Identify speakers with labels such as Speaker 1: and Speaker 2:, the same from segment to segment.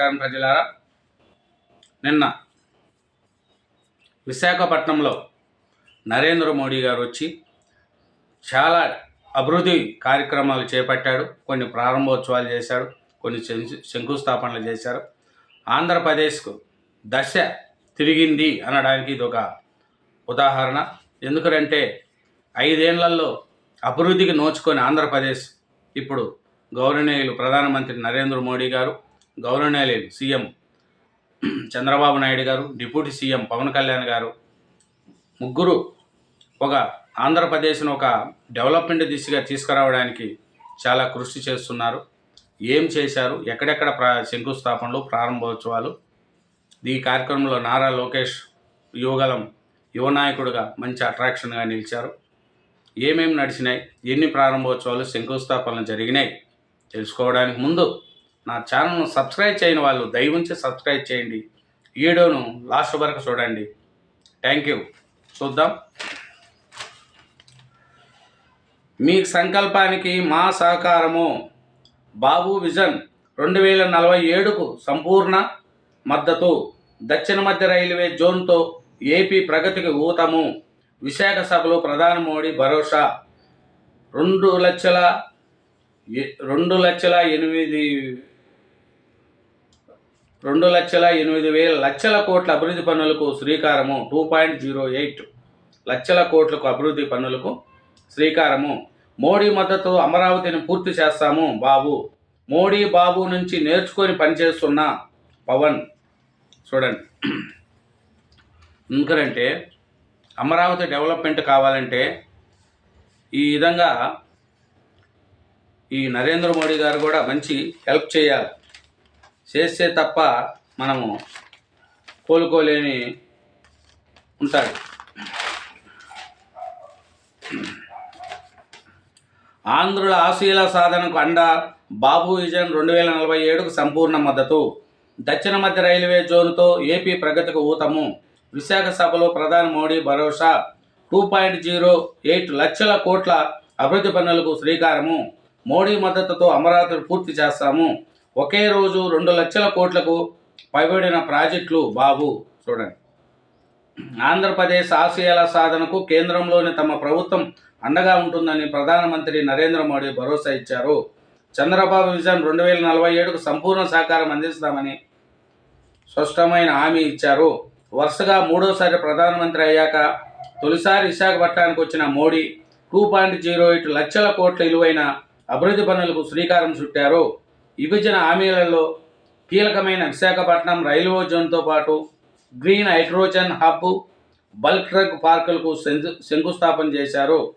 Speaker 1: నమస్కారం ప్రజలారా. నిన్న విశాఖపట్నంలో నరేంద్ర మోడీ గారు వచ్చి చాలా అభివృద్ధి కార్యక్రమాలు చేపట్టాడు కొన్ని ప్రారంభోత్సవాలు చేశాడు కొన్ని శంకుస్థాపనలు చేశారు. ఆంధ్రప్రదేశ్కు దశ తిరిగింది అనడానికి ఇది ఒక ఉదాహరణ. ఎందుకంటే ఐదేళ్ళలో అభివృద్ధికి నోచుకొని ఆంధ్రప్రదేశ్ ఇప్పుడు గౌరవనీయులు ప్రధానమంత్రి నరేంద్ర మోడీ గారు గౌరవనీయులు సీఎం చంద్రబాబు నాయుడు గారు డిప్యూటీ సీఎం పవన్ కళ్యాణ్ గారు ముగ్గురు ఒక ఆంధ్రప్రదేశ్ను ఒక డెవలప్మెంట్ దిశగా తీసుకురావడానికి చాలా కృషి చేస్తున్నారు. ఏం చేశారు? ఎక్కడెక్కడ ప్రా శంకుస్థాపనలు ప్రారంభోత్సవాలు? ఈ కార్యక్రమంలో నారా లోకేష్ యువగలం యువ నాయకుడిగా మంచి అట్రాక్షన్గా నిలిచారు. ఏమేమి నడిచినాయి? ఎన్ని ప్రారంభోత్సవాలు శంకుస్థాపనలు జరిగినాయి? తెలుసుకోవడానికి ముందు నా ఛానల్ను సబ్స్క్రైబ్ చేయని వాళ్ళు దయవుంచి సబ్స్క్రైబ్ చేయండి. వీడియోను లాస్ట్ వరకు చూడండి. Thank you. చూద్దాం. మీ సంకల్పానికి మా సహకారము. బాబు విజన్ రెండు వేల నలభై ఏడుకు సంపూర్ణ మద్దతు. దక్షిణ మధ్య రైల్వే జోన్తో ఏపీ ప్రగతికి ఊతము. విశాఖ సభలో ప్రధాని మోడీ భరోసా. రెండు లక్షల రెండు లక్షల ఎనిమిది రెండు లక్షల ఎనిమిది వేల లక్షల కోట్ల అభివృద్ధి పనులకు శ్రీకారము. టూ పాయింట్ జీరో ఎయిట్ లక్షల కోట్లకు అభివృద్ధి పనులకు శ్రీకారము. మోడీ మద్దతు అమరావతిని పూర్తి చేస్తాము బాబు. మోడీ బాబు నుంచి నేర్చుకొని పనిచేస్తున్న పవన్. చూడండి. ఎందుకంటే అమరావతి డెవలప్మెంట్ కావాలంటే ఈ విధంగా ఈ నరేంద్ర మోడీ గారు కూడా మంచి హెల్ప్ చేయాలి. చేస్తే తప్ప మనము కోలుకోలేని ఉంటాడు. ఆంధ్రుల ఆశీల సాధనకు అండ బాబు విజన్ రెండు వేల నలభై ఏడుకు సంపూర్ణ మద్దతు. దక్షిణ మధ్య రైల్వే జోన్తో ఏపీ ప్రగతికి ఊతము. విశాఖ సభలో ప్రధాని మోడీ భరోసా. టూ పాయింట్ జీరో ఎయిట్ లక్షల కోట్ల అభివృద్ధి పనులకు శ్రీకారము. మోడీ మద్దతుతో అమరావతిని పూర్తి చేస్తాము. ఒకే రోజు రెండు లక్షల కోట్లకు పైబడిన ప్రాజెక్టులు బాబు. చూడండి. ఆంధ్రప్రదేశ్ ఆశయాల సాధనకు కేంద్రంలోని తమ ప్రభుత్వం అండగా ఉంటుందని ప్రధానమంత్రి నరేంద్ర మోడీ భరోసా ఇచ్చారు. చంద్రబాబు విజన్ రెండు వేల నలభై ఏడుకు సంపూర్ణ సహకారం అందిస్తామని స్పష్టమైన హామీ ఇచ్చారు. వరుసగా మూడోసారి ప్రధానమంత్రి అయ్యాక తొలిసారి విశాఖపట్నానికి వచ్చిన Modi two point zero eight లక్షల కోట్ల విలువైన అభివృద్ధి పనులకు శ్రీకారం చుట్టారు. విభజన హామీలలో కీలకమైన విశాఖపట్నం రైల్వే జోన్తో పాటు green hydrogen hub bulk truck పార్కులకు శంకు శంకుస్థాపన చేశారు.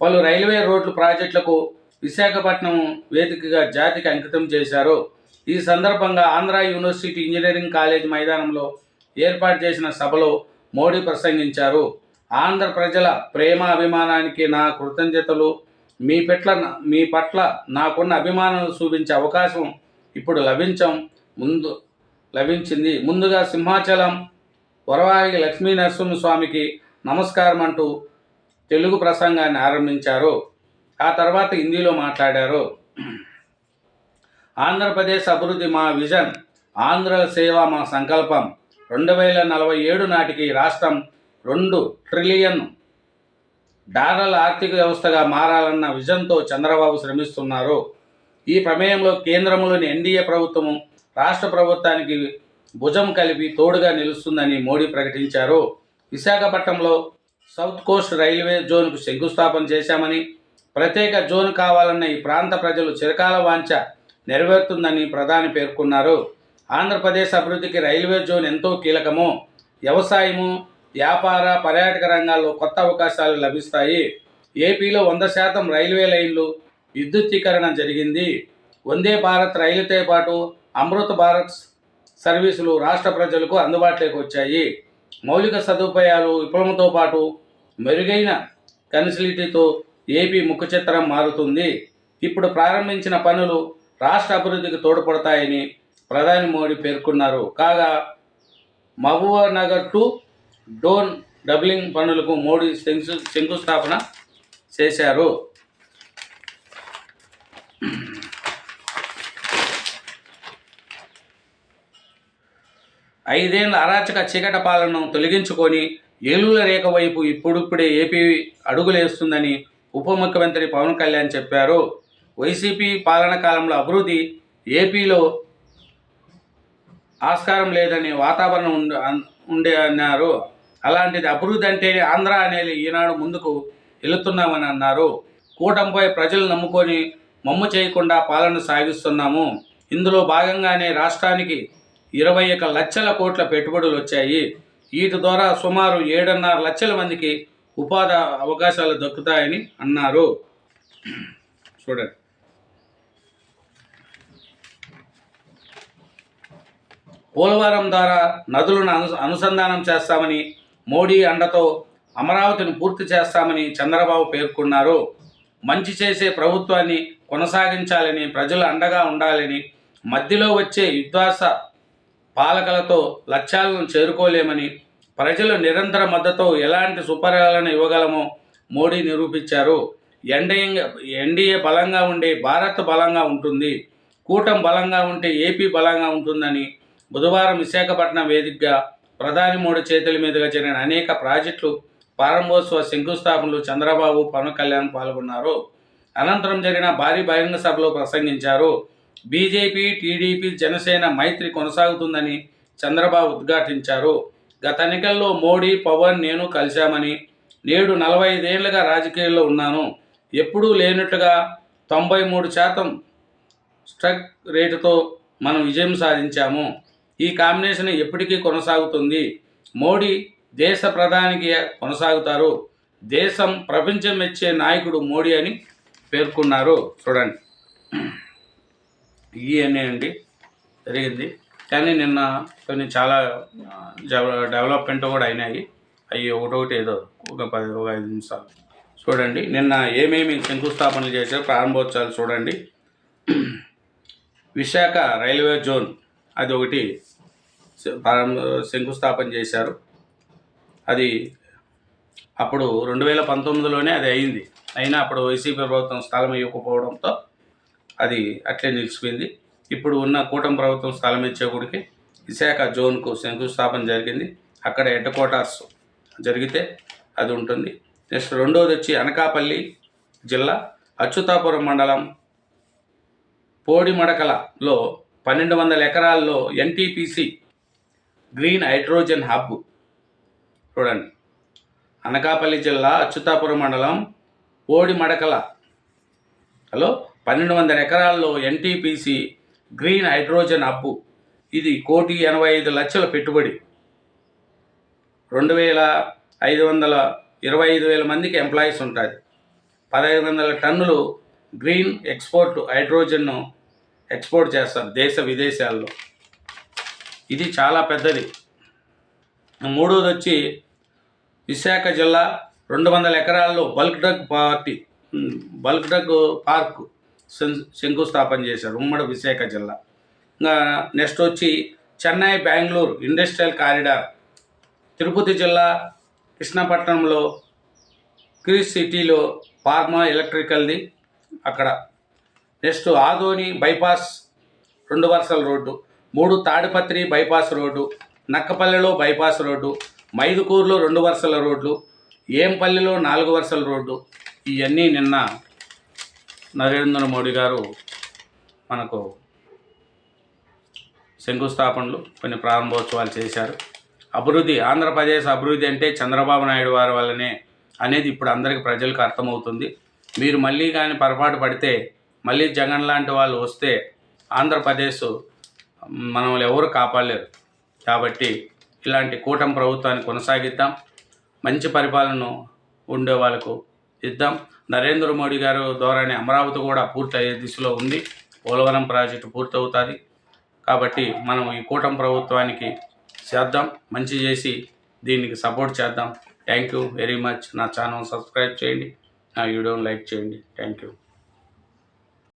Speaker 1: పలు రైల్వే రోడ్లు ప్రాజెక్టులకు విశాఖపట్నం వేదికగా జాతికి అంకితం చేశారు. ఈ సందర్భంగా ఆంధ్ర యూనివర్సిటీ ఇంజనీరింగ్ కాలేజ్ మైదానంలో ఏర్పాటు చేసిన సభలో మోడీ ప్రసంగించారు. ఆంధ్ర ప్రజల ప్రేమ అభిమానానికి నా కృతజ్ఞతలు. మీ పట్ల మీ పట్ల నాకున్న అభిమానం చూపించే అవకాశం ఇప్పుడు లభించం. ముందు లభించింది ముందుగా సింహాచలం వరవాహి లక్ష్మీ నరసింహస్వామికి నమస్కారం అంటూ తెలుగు ప్రసంగాన్ని ఆరంభించారు. ఆ తర్వాత హిందీలో మాట్లాడారు. ఆంధ్రప్రదేశ్ అభివృద్ధి మా విజన్ ఆంధ్ర సేవ మా సంకల్పం. రెండు వేల నలభై ఏడు నాటికి రాష్ట్రం రెండు ట్రిలియన్ డాలర్ల ఆర్థిక వ్యవస్థగా మారాలన్న విజన్తో చంద్రబాబు శ్రమిస్తున్నారు. ఈ ప్రమేయంలో కేంద్రంలోని ఎన్డీఏ ప్రభుత్వము రాష్ట్ర ప్రభుత్వానికి భుజం కలిపి తోడుగా నిలుస్తుందని మోడీ ప్రకటించారు. విశాఖపట్నంలో సౌత్ కోస్ట్ రైల్వే జోన్కు శంకుస్థాపన చేశామని ప్రత్యేక జోన్ కావాలన్న ఈ ప్రాంత ప్రజలు చిరకాల వాంఛ నెరవేరుతుందని ప్రధాని పేర్కొన్నారు. ఆంధ్రప్రదేశ్ అభివృద్ధికి రైల్వే జోన్ ఎంతో కీలకము. వ్యవసాయము వ్యాపార పర్యాటక రంగాల్లో కొత్త అవకాశాలు లభిస్తాయి. ఏపీలో వంద శాతం రైల్వే లైన్లు విద్యుత్తీకరణ జరిగింది. వందే భారత్ రైలుతో పాటు అమృత్ భారత్ సర్వీసులు రాష్ట్ర ప్రజలకు అందుబాటులోకి వచ్చాయి. మౌలిక సదుపాయాలు విప్లవంతో పాటు మెరుగైన కన్సిలిటీతో ఏపీ ముఖ చిత్రం మారుతుంది. ఇప్పుడు ప్రారంభించిన పనులు రాష్ట్ర అభివృద్ధికి తోడ్పడతాయని ప్రధాని మోడీ పేర్కొన్నారు. కాగా Mahbubnagar to Dhone doubling పనులకు మోడీ శంకు శంకుస్థాపన చేశారు. ఐదేళ్ళ అరాచక చీకట పాలనను తొలగించుకొని ఏలూల రేఖ వైపు ఇప్పుడిప్పుడే ఏపీ అడుగులేస్తుందని ఉప ముఖ్యమంత్రి పవన్ కళ్యాణ్ చెప్పారు. వైసీపీ పాలన కాలంలో అభివృద్ధి ఏపీలో ఆస్కారం లేదని వాతావరణం ఉండ ఉండే అన్నారు. అలాంటిది అభివృద్ధి అంటే ఆంధ్ర అనేది ఈనాడు ముందుకు వెళుతున్నామని అన్నారు. కూటమిపై ప్రజలు నమ్ముకొని మమ్ము చేయకుండా పాలన సాగిస్తున్నాము. ఇందులో భాగంగానే రాష్ట్రానికి ఇరవై ఒక లక్షల కోట్ల పెట్టుబడులు వచ్చాయి. వీటి ద్వారా సుమారు ఏడున్నర లక్షల మందికి ఉపాధి అవకాశాలు దక్కుతాయని అన్నారు. చూడండి. పోలవరం ద్వారా నదులను అను అనుసంధానం చేస్తామని మోడీ అండతో అమరావతిని పూర్తి చేస్తామని చంద్రబాబు పేర్కొన్నారు. మంచి చేసే ప్రభుత్వాన్ని కొనసాగించాలని ప్రజల అండగా ఉండాలని మధ్యలో వచ్చే విద్వాస పాలకలతో లక్ష్యాలను చేరుకోలేమని ప్రజలు నిరంతర మద్దతు ఎలాంటి సుపరిపాలన ఇవ్వగలమో మోడీ నిరూపించారు. ఎన్డీఏ ఎన్డీఏ బలంగా ఉండే భారత్ బలంగా ఉంటుంది. కూటం బలంగా ఉంటే ఏపీ బలంగా ఉంటుందని బుధవారం విశాఖపట్నం వేదికగా ప్రధాని మోడీ చేతుల మీదుగా జరిగిన అనేక ప్రాజెక్టులు ప్రారంభోత్సవ శంకుస్థాపనలు చంద్రబాబు పవన్ కళ్యాణ్ పాల్గొన్నారు. అనంతరం జరిగిన భారీ బహిరంగ సభలో ప్రసంగించారు. బీజేపీ టీడీపీ జనసేన మైత్రి కొనసాగుతుందని చంద్రబాబు ఉద్ఘాటించారు. గత ఎన్నికల్లో మోడీ పవన్ నేను కలిశామని నేడు నలభై ఐదేళ్ళుగా రాజకీయాల్లో ఉన్నాను. ఎప్పుడూ లేనట్టుగా తొంభై మూడు శాతం స్ట్రక్ రేటుతో మనం విజయం సాధించాము. ఈ కాంబినేషన్ ఎప్పటికీ కొనసాగుతుంది. మోడీ దేశ ప్రధానికి కొనసాగుతారు. దేశం ప్రపంచం మెచ్చే నాయకుడు మోడీ అని పేర్కొన్నారు. చూడండి. ఇవన్నీ అండి. జరిగింది. కానీ నిన్న కొన్ని చాలా డెవ- డెవలప్మెంట్ కూడా అయినాయి. అవి ఒకటొకటి ఏదో ఒక పది ఒక ఐదు నిమిషాలు. చూడండి. నిన్న ఏమేమి శంకుస్థాపనలు చేశారో ప్రారంభోత్సవాలు చూడండి. విశాఖ రైల్వే జోన్ అది ఒకటి శంకుస్థాపన చేశారు. అది అప్పుడు రెండు వేల పంతొమ్మిదిలోనే అది అయింది. అయినా అప్పుడు వైసీపీ ప్రభుత్వం స్థలం ఇవ్వకపోవడంతో అది అట్లే నిలిచిపోయింది. ఇప్పుడు ఉన్న కూటమి ప్రభుత్వం స్థలం ఇచ్చేకుడికి విశాఖ జోన్కు శంకుస్థాపన జరిగింది. అక్కడ హెడ్ క్వార్టర్స్ జరిగితే అది ఉంటుంది. నెక్స్ట్ రెండోది వచ్చి అనకాపల్లి జిల్లా అచ్యుతాపురం మండలం పోడిమడకలలో పన్నెండు వందల ఎకరాల్లో ఎన్టీపీసీ గ్రీన్ హైడ్రోజన్ హబ్. చూడండి. అనకాపల్లి జిల్లా అచ్యుతాపురం మండలం పోడిమడకల హలో? పన్నెండు వందల ఎకరాల్లో ఎన్టీపీసీ గ్రీన్ హైడ్రోజన్ హబ్. ఇది కోటి ఎనభై ఐదు లక్షల పెట్టుబడి. రెండు వేల ఐదు వందల ఇరవై ఐదు వేల మందికి ఎంప్లాయీస్ ఉంటుంది పదహైదు వందల టన్నులు గ్రీన్ ఎక్స్పోర్ట్ హైడ్రోజన్ను ఎక్స్పోర్ట్ చేస్తారు దేశ విదేశాల్లో. ఇది చాలా పెద్దది. మూడోది వచ్చి విశాఖ జిల్లా రెండు వందల ఎకరాల్లో bulk drug party bulk drug park శం- శంకుస్థాపన చేశారు ఉమ్మడి విశాఖ జిల్లా. ఇంకా నెక్స్ట్ వచ్చి చెన్నై బెంగళూరు ఇండస్ట్రియల్ కారిడార్. తిరుపతి జిల్లా కృష్ణపట్నంలో క్రీస్ సిటీలో ఫార్మా ఎలక్ట్రికల్ది అక్కడ నెక్స్ట్ ఆదోని బైపాస్ రెండు వరుసల రోడ్డు మూడు తాడిపత్రి బైపాస్ రోడ్డు నక్కపల్లెలో బైపాస్ రోడ్డు మైదుకూరులో రెండు వరుసల రోడ్లు ఏంపల్లిలో నాలుగు వరుసల రోడ్డు. ఇవన్నీ నిన్న నరేంద్ర మోడీ గారు మనకు శంకుస్థాపనలు కొన్ని ప్రారంభోత్సవాలు చేశారు. అభివృద్ధి ఆంధ్రప్రదేశ్ అభివృద్ధి అంటే చంద్రబాబు నాయుడు వారి వల్లనే అనేది ఇప్పుడు అందరికీ ప్రజలకు అర్థమవుతుంది. మీరు మళ్ళీ కానీ పొరపాటు పడితే మళ్ళీ జగన్ లాంటి వాళ్ళు వస్తే ఆంధ్రప్రదేశ్ మనల్ని ఎవరు కాపాడలేరు. కాబట్టి ఇలాంటి కూటమి ప్రభుత్వాన్ని కొనసాగిద్దాం. మంచి పరిపాలన ఉండే వాళ్ళకు ఇద్దాం. నరేంద్ర మోడీ గారు ద్వారానే అమరావతి కూడా పూర్తయ్యే దిశలో ఉంది. పోలవరం ప్రాజెక్టు పూర్తవుతుంది. కాబట్టి మనం ఈ కూటమి ప్రభుత్వానికి చేద్దాం. మంచి చేసి దీనికి సపోర్ట్ చేద్దాం. Thank you very much. నా ఛానల్ సబ్స్క్రైబ్ చేయండి. నా వీడియోని లైక్ చేయండి. Thank you.